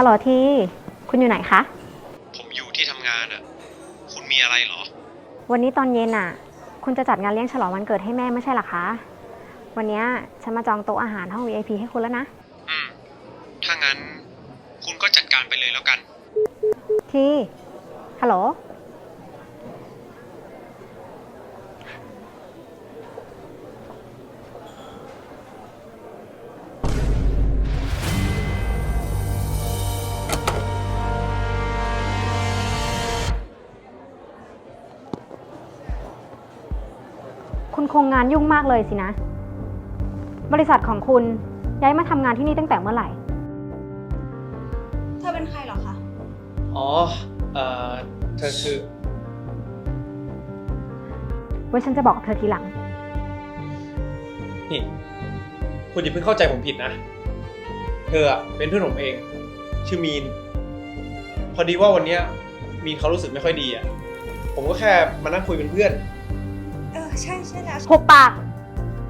ฮัลโหลที คุณอยู่ไหนคะ ผมอยู่ที่ทำงานอะ คุณมีอะไรเหรอ วันนี้ตอนเย็นอะ คุณจะจัดงานเลี้ยงฉลองวันเกิดให้แม่ไม่ใช่เหรอคะ วันเนี้ยฉันมาจองโต๊ะอาหารห้อง VIP ให้คุณแล้วนะ อืม ถ้างั้น คุณก็จัดการไปเลยแล้วกัน ที ฮัลโหล คุณคงงานยุ่งมากเลยสินะ บริษัทของคุณย้ายมาทำงานที่นี่ตั้งแต่เมื่อไหร่ เธอเป็นใครเหรอคะ อ๋อ เอ่อ เธอคือ ไว้ฉันจะบอกกับเธอทีหลัง นี่ คุณอย่าเพิ่งเข้าใจผมผิดนะ เธออะเป็นเพื่อนผมเอง ชื่อมีน พอดีว่าวันเนี้ยมีนเขารู้สึกไม่ค่อยดีอะผมก็แค่มานั่งคุยเป็นเพื่อนเออ ใช่ใช่แล้วหุบปาก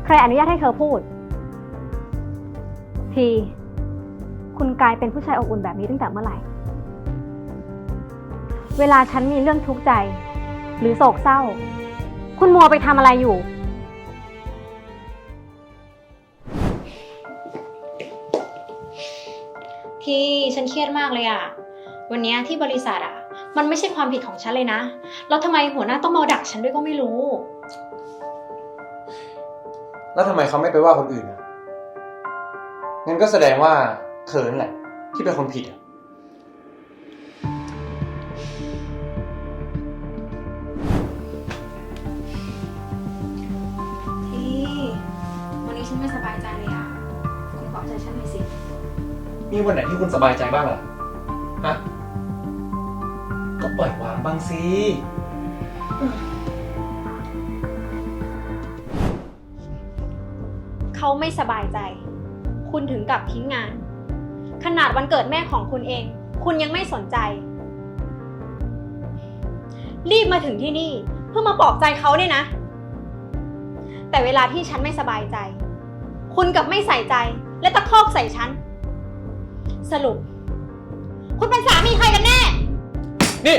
ใครอนุญาตให้เธอพูด ที คุณกลายเป็นผู้ชายอบอุ่นแบบนี้ตั้งแต่เมื่อไหร่ เวลาฉันมีเรื่องทุกข์ใจ หรือโศกเศร้า คุณมัวไปทำอะไรอยู่ ที่ฉันเครียดมากเลยอะวันเนี้ยที่บริษัทอะมันไม่ใช่ความผิดของฉันเลยนะ แล้วทำไมหัวหน้าต้องมาดักฉันด้วยก็ไม่รู้ แล้วทำไมเขาไม่ไปว่าคนอื่นอะงั้นก็แสดงว่าเธอนั่นแหละ ที่เป็นคนผิดอะที่วันนี้ฉันไม่สบายใจเลยอะคุณปลอบใจฉันหน่อยสิ มีวันไหนที่คุณสบายใจบ้างล่ะฮะก็ปล่อยวางบ้างสิ เขาไม่สบายใจ คุณถึงกับทิ้งงาน ขนาดวันเกิดแม่ของคุณเอง คุณยังไม่สนใจ รีบมาถึงที่นี่ เพื่อมาปลอบใจเขาเนี่ยนะ แต่เวลาที่ฉันไม่สบายใจ คุณกับไม่ใส่ใจ และตะคอกใส่ฉัน สรุป คุณเป็นสามีใครกันแน่ นี่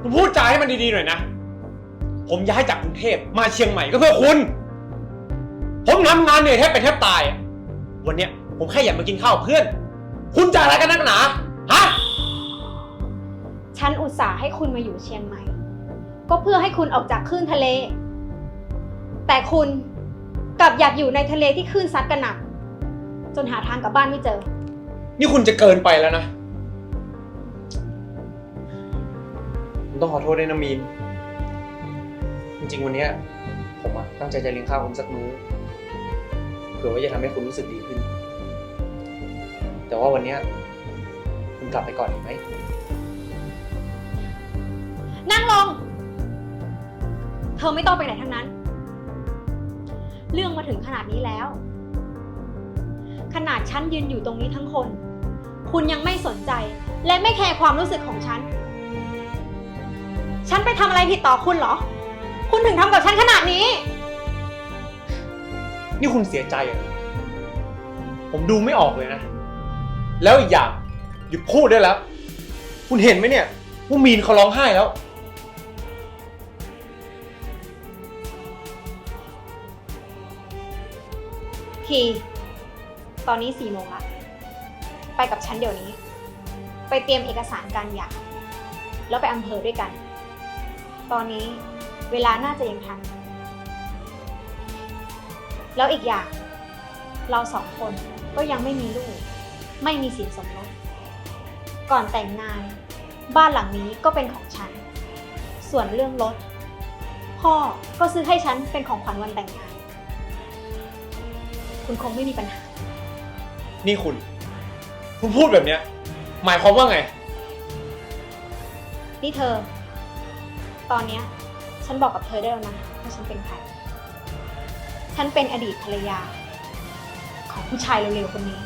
คุณพูดจาให้มันดีๆหน่อยนะ ผมย้ายจากกรุงเทพมาเชียงใหม่ก็เพื่อคุณ ผมทำงานเหนื่อยแทบเป็นแทบตายอะวันเนี้ยผมแค่อยากมากินข้าวกับเพื่อน คุณจะอะไรกันนักหนา ฮะ ฉันอุตส่าห์ให้คุณมาอยู่เชียงใหม่ ก็เพื่อให้คุณออกจากคลื่นทะเล แต่คุณกลับอยากอยู่ในทะเลที่คลื่นซัดกันหนักจนหาทางกลับบ้านไม่เจอ นี่คุณจะเกินไปแล้วนะผมต้องขอโทษด้วยนะมีน จริงๆ วันเนี้ยผมอะตั้งใจจะเลี้ยงข้าวคุณสักมื้อ เผื่อว่าจะทำให้คุณรู้สึกดีขึ้น แต่ว่าวันเนี้ยคุณกลับไปก่อนดีไหม นั่งลง เธอไม่ต้องไปไหนทั้งนั้น เรื่องมาถึงขนาดนี้แล้ว ขนาดฉันยืนอยู่ตรงนี้ทั้งคน คุณยังไม่สนใจ และไม่แคร์ความรู้สึกของฉัน ฉันไปทำอะไรผิดต่อคุณเหรอ คุณถึงทำกับฉันขนาดนี้ นี่คุณเสียใจเหรอ ผมดูไม่ออกเลยนะ แล้วอีกอย่างหยุดพูดได้แล้ว คุณเห็นไหมเนี่ยว่ามีนเขาร้องไห้แล้วทีตอนนี้สี่โมงละ ไปกับฉันเดี๋ยวนี้ ไปเตรียมเอกสารการหย่าแล้วไปอำเภอด้วยกัน ตอนนี้เวลาน่าจะยังทัน แล้วอีกอย่าง เราสองคนก็ยังไม่มีลูก ไม่มีสินสมรสก่อนแต่งงาน บ้านหลังนี้ก็เป็นของฉัน ส่วนเรื่องรถพ่อก็ซื้อให้ฉันเป็นของขวัญวันแต่งงาน คุณคงไม่มีปัญหา นี่คุณ คุณพูดแบบเนี้ย หมายความว่าไง นี่เธอ ตอนเนี้ย ฉันบอกกับเธอได้แล้วนะว่าฉันเป็นใคร ฉันเป็นอดีตภรรยา ของผู้ชายเร็วๆคนนี้